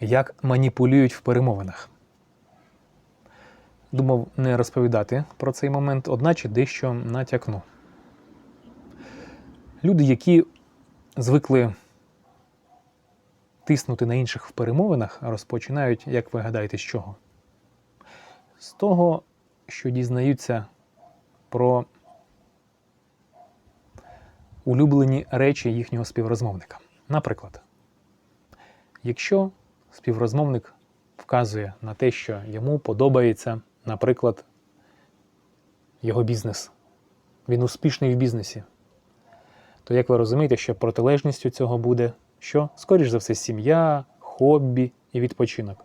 як маніпулюють в перемовинах. Думав не розповідати про цей момент, одначе дещо натякну. Люди, які звикли тиснути на інших в перемовинах, розпочинають, як ви гадаєте, з чого? З того, що дізнаються про улюблені речі їхнього співрозмовника. Наприклад, якщо співрозмовник вказує на те, що йому подобається, наприклад, його бізнес, він успішний в бізнесі, то як ви розумієте, що протилежністю цього буде що? Скоріш за все, сім'я, хобі і відпочинок.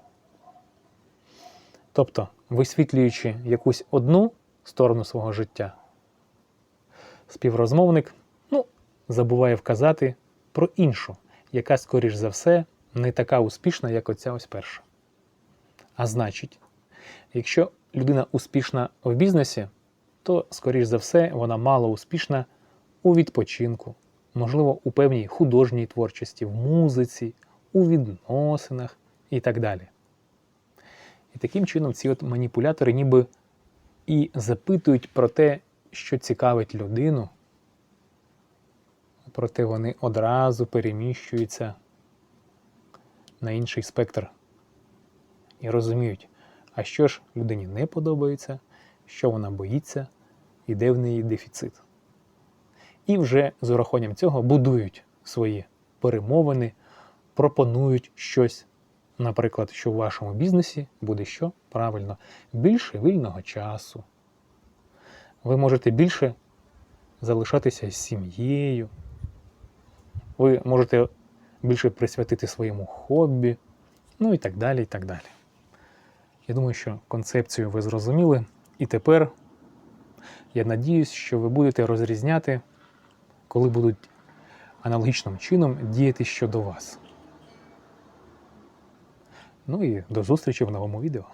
Тобто, висвітлюючи якусь одну сторону свого життя, співрозмовник ну, забуває вказати про іншу, яка, скоріш за все, не така успішна, як оця ось перша. А значить, якщо людина успішна в бізнесі, то, скоріш за все, вона мало успішна у відпочинку, можливо, у певній художній творчості, в музиці, у відносинах і так далі. І таким чином ці от маніпулятори ніби і запитують про те, що цікавить людину, проте вони одразу переміщуються на інший спектр і розуміють, а що ж людині не подобається, що вона боїться, і де в неї дефіцит. І вже з урахуванням цього будують свої перемовини, пропонують щось. Наприклад, що в вашому бізнесі буде що? Правильно, більше вільного часу. Ви можете більше залишатися з сім'єю. Ви можете більше присвятити своєму хобі, ну і так далі. і так далі. Я думаю, що концепцію ви зрозуміли. І тепер я надіюсь, що ви будете розрізняти, коли будуть аналогічним чином діяти щодо вас. Ну і до зустрічі в новому відео.